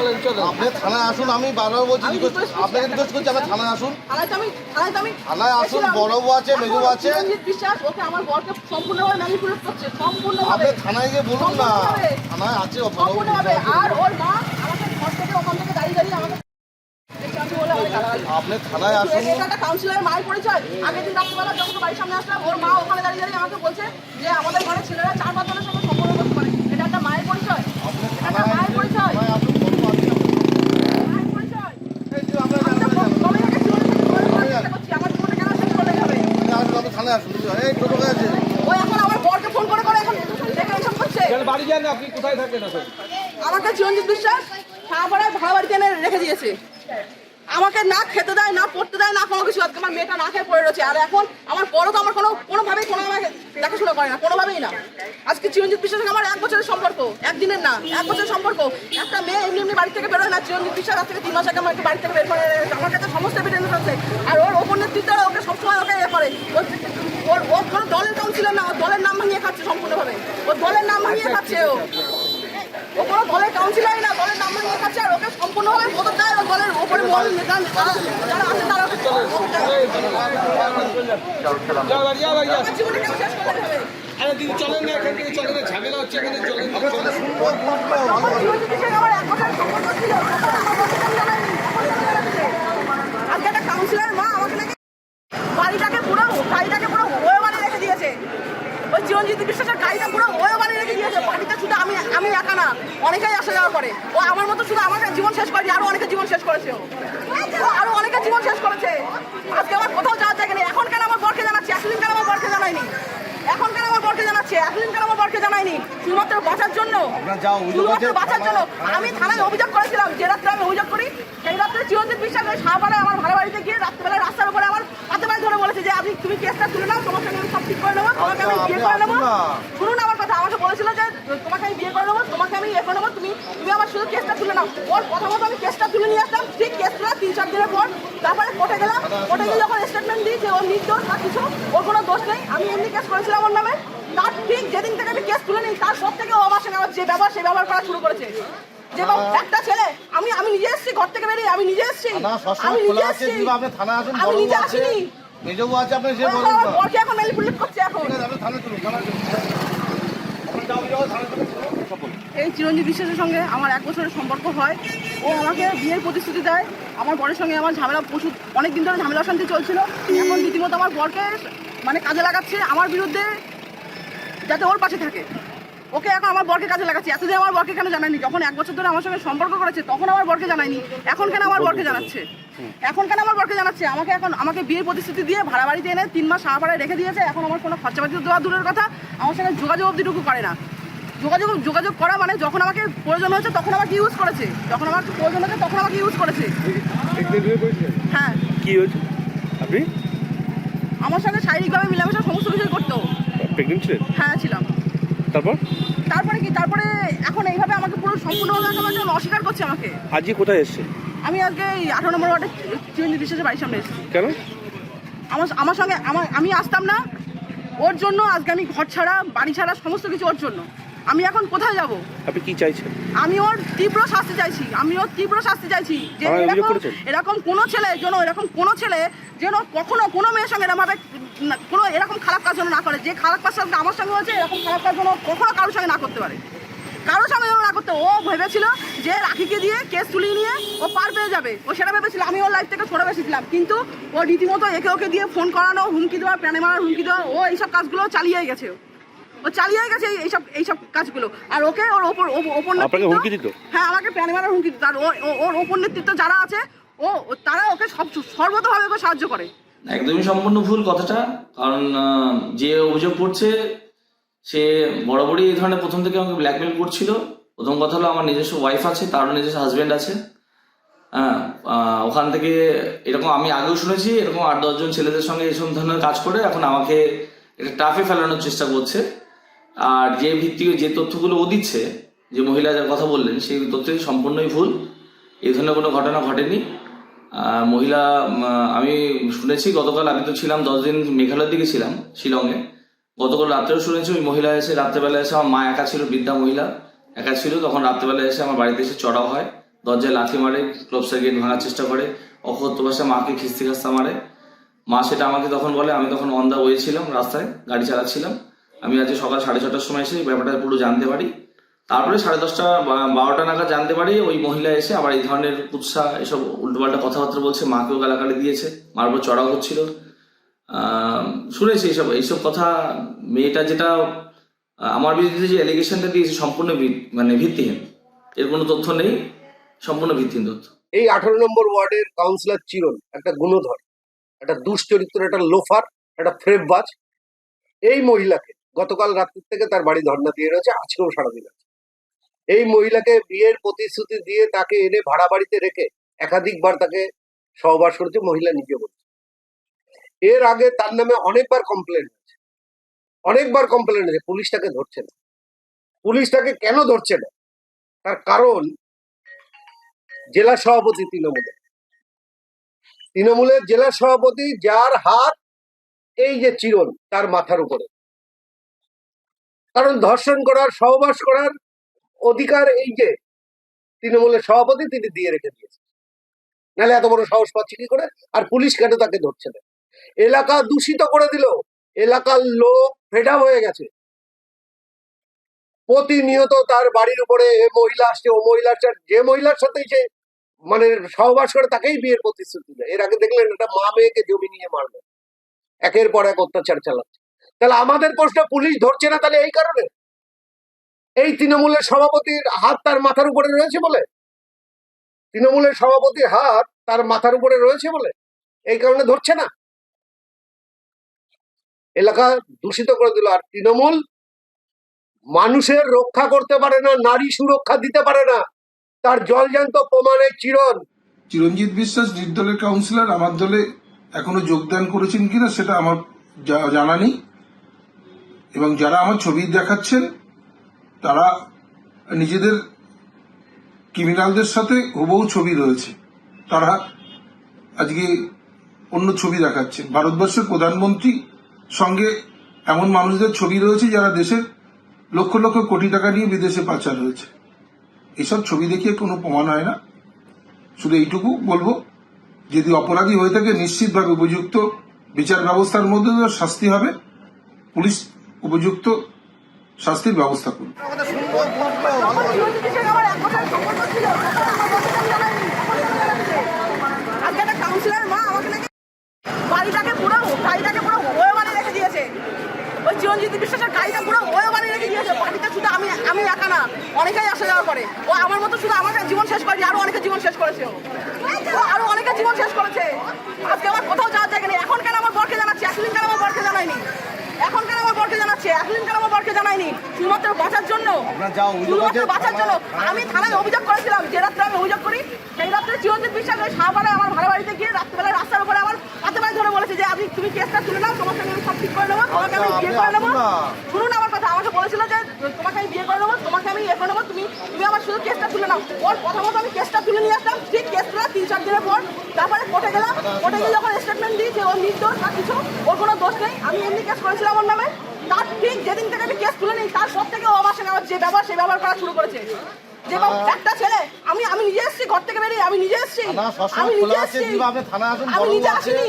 চলেন চলেন আপনি থানায় আসুন আমি বারবার বলছি request- আপনাকে রিকোয়েস্ট করছি আপনি থানায় আসুন থানায় তো আমি থানায় তো আমি থানায় আসুন। বড়বাবু আছে, এখন মেজবাবু আছে। চিরঞ্জিত বিশ্বাস ওকে আমার বরকে সম্পূর্ণভাবে ম্যানিপুলেট করছে সম্পূর্ণভাবে আপনি থানায় গিয়ে বলুন না সম্পূর্ণভাবে। থানায় আছে সম্পূর্ণভাবে বড়বাবু। আর ওর মা আমাকে ঘর থেকে ওখান থেকে দাঁড়িয়ে দাঁড়িয়ে আমাকে দেখছি বলে আমাকে গালাগালি। আপনি থানায় আসুন এটা একটা কাউন্সিলর মায়ের পরিচয় আগের দিন রাত্রিবেলা যখন বাড়ির সামনে আসলাম ওর মা ওখানে দাঁড়িয়ে দাঁড়িয়ে আমাকে বলছে যে আমাদের ঘরে ছেলেরা চার পাঁচ জনের সঙ্গে সম্পর্ক করতে পারে এটা একটা মায়ের পরিচয় এটা একটা মায়ের পরিচয় থানায় আসুন বড়বাবু আছে। মায়ের পরিচয় এই যে আপনারা আমি তো জানেন, কবে থেকে জীবনে থেকে জীবনে করার চেষ্টা করছি আমার জীবনে কেন শেষ করে যাবে এই ও এখন আমার বরকে ফোন করে করে এখন করছে। বাড়ি যান আপনি কোথায় থাকেন এখন? আমাকে চিরঞ্জিত বিশ্বাস সাহাপাড়ায় ভাড়া বাড়িতে এনে রেখে দিয়েছে। আমাকে না খেতে দেয় না পড়তে দেয় না কোনো কিছু। আজকে আমার মেয়েটা না খেয়ে পড়ে রয়েছে। আর এখন আমার বড় তো আমার কোনো কোনোভাবেই কোনো আমাকে দেখাশোনা করে না কোনোভাবেই না। আজকে চিরঞ্জিত বিশ্বাস আমার এক বছরের সম্পর্ক একদিনের না এক বছরের সম্পর্ক। একটা মেয়ে এমনি এমনি বাড়ি থেকে বেরোয় না চিরঞ্জিত বিশ্বাস আজ থেকে তিন মাস আগে আমাকে বাড়ি থেকে বের করে। আমার কাছে সমস্ত এভিডেন্স আছে। আর ওর ওপর নেতৃত্বরা ওকে সবসময় ওকে ইয়ে করে। ওর- ওর ওর কোনো দলের কাউন্সিলর না ওর দলের নাম ভাঙিয়ে খাচ্ছে সম্পূর্ণভাবে। ওর দলের নাম ভাঙিয়ে খাচ্ছে ও। ও কোনো দলের কাউন্সিলরই না দলের নাম নিয়ে খাচ্ছে আর ওকে সম্পূর্ণভাবে মদত দেয় ও দলের ওপরে মহল নেতা যারা আছে তারা ওকে জীবনে কেন শেষ করে দেবে আরে দিদি চলেন না এখান থেকে চলেন না ঝামেলা হচ্ছে এখানে চলেন না, চলেন আমার জীবনে কিছু আমার এক বছর সম্পর্ক ছিল তখন আমার বসে আমি জানাইনি এখন জানাই রাখছে। আজকে একটা কাউন্সিলর মা আমাকে নাকি বাড়িটাকে পুরো গাড়িটাকে পুরো ওয়ে বানিয়ে রেখে দিয়েছে ওই চিরঞ্জিত বিশ্বাসের গাড়িটা পুরো ওয়ে বানিয়ে রেখে দিয়েছে বাড়িতে শুধু আমি আমি একা না যাওয়া করে ও আমার মতো শুধু আমাকে জীবন শেষ করেনি আরও অনেকে জীবন শেষ করেছে ও। আরও অনেকে জীবন শেষ করেছে। আজকে আমার কোথাও যাওয়ার জায়গা নেই। এখন কেন আমার বরকে জানাচ্ছি? এতদিন কেন আমার বরকে জানাইনি এখন কেন আমার বরকে জানাচ্ছে? এতদিন কেন আমার বরকে জানাইনি শুধুমাত্র বাঁচার জন্য। শুধুমাত্র বাঁচার জন্য। আমি থানায় অভিযোগ করেছিলাম যে রাত্রে আমি অভিযোগ করি সেই রাত্রে চিরঞ্জিত বিশ্বাস ওই সাহাপাড়ায় আমার ভাড়া বাড়িতে গিয়ে রাত্রেবেলা রাস্তার উপরে আমার হাতে পায়ে ধরে বলেছে যে আপনি তুমি কেসটা তুলে নাও তোমাকে আমি সব ঠিক করে নেব তোমাকে আমি বিয়ে করে নেব আসুন না। শুনুন আমার কথা আমাকে বলেছিল যে তোমাকে আমি বিয়ে করে নেব তোমাকে আমি ইয়ে করে নেব তুমি তুমি আমার শুধু কেসটা তুলে নাও। ওর কথা মতো আমি কেসটা তুলে নিয়ে আসলাম। ঠিক কেস তোলা তিন চার দিনের পর তারপরে কোর্টে গেলাম। কোর্টে গিয়ে যখন স্টেটমেন্ট দিই যে ওর নির্দোষ বা কিছু ওর কোনো দোষ নেই। আমি এমনি কেস করেছিলাম ওর নামে। তার ঠিক যেদিন থেকে আমি কেস তুলে নিই তার সব থেকে ও আমার সঙ্গে আমার যে ব্যবহার সেই ব্যবহার করা শুরু করেছে। যে একটা ছেলে আমি আমি নিজে এসেছি ঘর থেকে বেরিয়ে আমি নিজে এসেছি। আমি নিজে এসেছি। আমি নিজে আসিনি। মেজবাবু আছে আপনি সে বলুন এখন ম্যানিপুলেট করছে এখন? থানায় চলুন থানায় চলুন আপনি যাও, যাও, থানায় চলুন। সব বলুন। এই চিরঞ্জিত বিশ্বাসের সঙ্গে আমার এক বছরের সম্পর্ক হয়। ও আমাকে বিয়ের প্রতিশ্রুতি দেয়। আমার বরের সঙ্গে আমার ঝামেলা প্রচুর অনেক দিন ধরে ঝামেলা শান্তি চলছিল। এখন রীতিমতো আমার বরকে মানে কাজে লাগাচ্ছে আমার বিরুদ্ধে যাতে ওর পাশে থাকে। ওকে এখন আমার বরকে কাজে লাগাচ্ছে। এতদিন আমার বরকে কেন জানায়নি? যখন এক বছর ধরে আমার সঙ্গে সম্পর্ক করেছে, তখন আমার বরকে জানায়নি। এখন কেন আমার বরকে জানাচ্ছে? এখন কেন আমার বরকে জানাচ্ছে? আমাকে এখন আমাকে বিয়ের প্রতিশ্রুতি দিয়ে ভাড়া বাড়িতে এনে তিন মাস সাহাপাড়ায় রেখে দিয়েছে। এখন আমার কোনো খরচাপাতি দেওয়া দূরের কথা। আমার সঙ্গে যোগাযোগ অবধিটুকু করে না। যোগাযোগ যোগাযোগ করা মানে যখন আমাকে প্রয়োজন হয়েছে তখন আমাকে ইউজ করেছে। যখন আমার প্রয়োজন হয়েছে তখন আমাকে ইউজ করেছে। হ্যাঁ। কি হয়েছে? আপনি? আমার সঙ্গে শারীরিকভাবে মিলামেশা সমস্ত কিছুই করতো। প্রেগনেন্ট ছিলেন? হ্যাঁ ছিলাম। তারপর? তারপরে কি? তারপরে এখন এইভাবে আমাকে পুরো সম্পূর্ণভাবে আমাকে অস্বীকার করছে আমাকে। আজকে কোথায় এসছেন আমি আজকে এই আঠারো নম্বর ওয়ার্ডে চিরঞ্জিত বিশ্বাসের বাড়ির সামনে এসেছি। কেন? আমার আমার সঙ্গে আমার আমি আসতাম না ওর জন্য আজকে আমি ঘর ছাড়া বাড়ি ছাড়া সমস্ত কিছু ওর জন্য। আমি এখন কোথায় যাব? আপনি কি চাইছেন? আমি ওর তীব্র শাস্তি চাইছি। আমি ওর তীব্র শাস্তি চাইছি যে অভিযোগ এরকম করেছেন? এরকম কোনো ছেলে যেন এরকম কোনো ছেলে যেন কখনো কোনো মেয়ের সঙ্গে এরকম ভাবে না- কোনো এরকম খারাপ কাজ যেন না করে। যে খারাপ কাজ সঙ্গে আমার সঙ্গে হয়েছে এরকম খারাপ কাজ যেন কখনো কারোর সঙ্গে না করতে পারে। কারোর সঙ্গে যেন না করতে ও ভেবেছিল যে রাখিকে দিয়ে কেস তুলিয়ে নিয়ে ও পার পেয়ে যাবে। ও সেটা ভেবেছিল আমি ওর লাইফ থেকে সরে বেসেছিলাম। কিন্তু ও রীতিমতো একে ওকে দিয়ে ফোন করানো হুমকি দেওয়া প্যানে মারার হুমকি দেওয়া ও এইসব কাজগুলো চালিয়ে গেছে। ও। চালিয়ে গেছে এইসব এইসব কাজগুলো। আর ওকে ওর ওপর ওপর- হুমকি দিত? হ্যাঁ আমাকে প্যানে মারার হুমকি দিত। আর ওর ওপর নেতৃত্ব যারা আছে ও ও- তারা ওকে সব সর্বতভাবে ওকে সাহায্য করে। একদমই সম্পূর্ণ ভুল কথাটা। কারণ যে অভিযোগ করছে সে বরাবরই এই ধরনের প্রথম থেকে আমাকে ব্ল্যাকমেল করছিল। প্রথম কথা হলো আমার নিজস্ব ওয়াইফ আছে, তারও নিজস্ব হাজবেন্ড আছে। হ্যাঁ ওখান থেকে এরকম আমি আগেও শুনেছি, এরকম আট দশজন ছেলেদের সঙ্গে এসব ধরনের কাজ করে এখন আমাকে এটা টাফে ফেলানোর চেষ্টা করছে। আর যে ভিত্তিক যে তথ্যগুলো ও দিচ্ছে, যে মহিলা যার কথা বললেন, সেই তথ্য সম্পূর্ণই ভুল। এই ধরনের কোনো ঘটনা ঘটেনি। মহিলা আমি শুনেছি, গতকাল আমি তো ছিলাম, দশ দিন মেঘালয়ের দিকে ছিলাম, শিলংয়ে। গতকাল রাত্রেও শুনেছি, ওই মহিলা এসে রাত্রেবেলা এসে আমার মা একা ছিল, বৃদ্ধা মহিলা একা ছিল। তখন রাত্রেবেলা এসে আমার বাড়িতে এসে চড়াও হয়। দরজায় লাথি মারে ক্লোবসের গেট ভাঙার চেষ্টা করে। অক্ষত ভাষায় মাকে খিস্তি খাস্তা মারে। মা সেটা আমাকে তখন বলে, আমি তখন অন দ্য ওয়ে ছিলাম রাস্তায়, গাড়ি চালাচ্ছিলাম। আমি আজকে সকাল সাড়ে ছটার সময় এসে ব্যাপারটা পুরো জানতে পারি। তারপরে সাড়ে দশটা বারোটা নাগাদ জানতে পারি, ওই মহিলা এসে আবার এই ধরনের উৎসাহ এসব উল্টোপাল্টা কথাবার্তা বলছে, মাকেও গালাগালি দিয়েছে। মার উপর চড়াও হচ্ছিল। শুনেছি এইসব এইসব কথা মেয়েটা যেটা আমার বিরুদ্ধে যে অ্যালিগেশনটা দিয়েছে সম্পূর্ণ মানে ভিত্তিহীন। এর কোনো তথ্য নেই, সম্পূর্ণ ভিত্তিহীন তথ্য। এই আঠারো নম্বর ওয়ার্ডের কাউন্সিলর চিরন, একটা গুণধর, একটা দুশ্চরিত্র একটা লোফার, একটা ফ্রেববাজ এই মহিলাকে গতকাল রাত্রির থেকে তার বাড়ি ধর্ণা দিয়ে রয়েছে, আজকেও সারাদিন আছে এই মহিলাকে বিয়ের প্রতিশ্রুতি দিয়ে তাকে এনে ভাড়া বাড়িতে রেখে একাধিকবার তাকে সহবাস করেছে মহিলা নিজে এর আগে তার নামে অনেকবার কমপ্লেন অনেকবার কমপ্লেন হয়েছে পুলিশ তাকে ধরছে না। পুলিশ তাকে কেন ধরছে না? তার কারণ জেলা সভাপতি তৃণমূলের। তৃণমূলের জেলা সভাপতি যার হাত এই যে চিরন, তার মাথার উপরে। কারণ ধর্ষণ করার, সহবাস করার অধিকার এই যে তৃণমূলের সভাপতি, তিনি দিয়ে রেখে দিয়েছেন। নাহলে এত বড় সাহস পাচ্ছে কি করে? আর পুলিশ কেন তাকে ধরছে না? এলাকা দূষিত করে দিল। এলাকার লোক ফেডা হয়ে গেছে। প্রতিনিয়ত তার বাড়ির উপরে এ মহিলা আসছে, ও মহিলার যে মহিলার সাথে সে মানে সহবাস করে তাকেই বিয়ের প্রতিশ্রুতি দেয়। এর আগে দেখলেন একটা মা মেয়েকে জমি নিয়ে মারবে। একের পর এক অত্যাচার চালাচ্ছে। তাহলে আমাদের প্রশ্ন পুলিশ ধরছে না তাহলে এই কারণে? এই তৃণমূলের সভাপতির হাত তার মাথার উপরে রয়েছে বলে? তৃণমূলের সভাপতির হাত তার মাথার উপরে রয়েছে বলে? এই কারণে ধরছে না? এলাকা দূষিত করে দিল। আর তৃণমূল মানুষের রক্ষা করতে পারে না, নারী সুরক্ষা দিতে পারে না, তার জলজান্ত প্রমাণে চিরন। চিরঞ্জিত বিশ্বাস, নির্দলের কাউন্সিলর আমার দলে এখনও যোগদান করেছেন কিনা সেটা আমার জানা নেই। এবং যারা আমার ছবি দেখাচ্ছেন, তারা নিজেদের ক্রিমিনালদের সাথে হুবহু ছবি রয়েছে। তারা আজকে অন্য ছবি দেখাচ্ছেন। ভারতবর্ষের প্রধানমন্ত্রী সঙ্গে এমন মানুষদের ছবি রয়েছে যারা দেশের লক্ষ লক্ষ কোটি টাকা নিয়ে বিদেশে পাচার হয়েছে। এসব ছবি দেখিয়ে কোনো প্রমাণ হয় না। শুধু এইটুকু বলব, যদি অপরাধী হয়ে থাকে, নিশ্চিতভাবে উপযুক্ত বিচার ব্যবস্থার মধ্যে শাস্তি হবে। পুলিশ উপযুক্ত শাস্তির ব্যবস্থা করবে আমার জীবনের সাথে আমার এক বছরের সম্পর্ক ছিল, তখন আমার বরকে আমি জানাইনি, এখন আমি জানাচ্ছি। আজকে একটা কাউন্সিলর মা আমাকে নাকি বাড়িটাকে পুরো গাড়িটাকে পুরো ওয়ে বানিয়ে রেখে দিয়েছে ওই চিরঞ্জিত বিশ্বাসের গাড়িটা পুরো ওয়ে বানিয়ে রেখে দিয়েছে। বাড়িটা শুধু আমি আমি একা না অনেকেই আসা যাওয়া করে ও আমার মতো শুধু আমার জীবন শেষ করেনি আরও অনেকে জীবন শেষ করেছে ও। আরও অনেকে জীবন শেষ করেছে। আজকে আমার কোথাও যাওয়ার জায়গা নেই। এখন কেন আমার বরকে জানাচ্ছি? এতদিন কেন আমার বরকে জানাইনি? এখন কেন আমার বরকে জানাচ্ছে? এতদিন কেন আমার বরকে জানাইনি? শুধুমাত্র বাঁচার জন্য শুধুমাত্র বাঁচার জন্য। আমি থানায় অভিযোগ করেছিলাম যে রাত্রে আমি অভিযোগ করি সেই রাত্রে চিরঞ্জিত বিশ্বাস ওই সাহাবারে আমার ভাড়া বাড়িতে গিয়ে রাত্রেবেলা রাস্তার উপরে আমার হাতে পায়ে ধরে বলেছে যে আপনি তুমি কেসটা তুলে নাও তোমার সঙ্গে আমি সব ঠিক করে তোমাকে আমি বিয়ে করে নেব? শুনুন আমার কথা আমাকে বলেছিল যে তোমাকে আমি বিয়ে করে নেব তোমাকে আমি ইয়ে করে নেব তুমি তুমি আমার শুধু কেসটা তুলে নাও। ওর কথা মতো আমি কেসটা তুলে নিয়ে আসলাম ঠিক কেস তোলা তিন চার দিনের পর তারপরে কোর্টে গেলাম। কোর্টে গিয়ে যখন স্টেটমেন্ট দিই যে ওর নির্দোষ বা কিছু ওর কোনো দোষ নেই। আমি এমনি কেস করেছিলাম ওর নামে। তার ঠিক যেদিন থেকে আমি কেস তুলে নিই তারপর থেকে ও আমার সঙ্গে আমার যে ব্যবহার সেই ব্যবহার করা শুরু করেছে। যে একটা ছেলে আমি আমি নিজে এসেছি ঘর থেকে বেরিয়ে আমি নিজে এসেছি। আমি নিজে এসেছি। আমি নিজে আসিনি।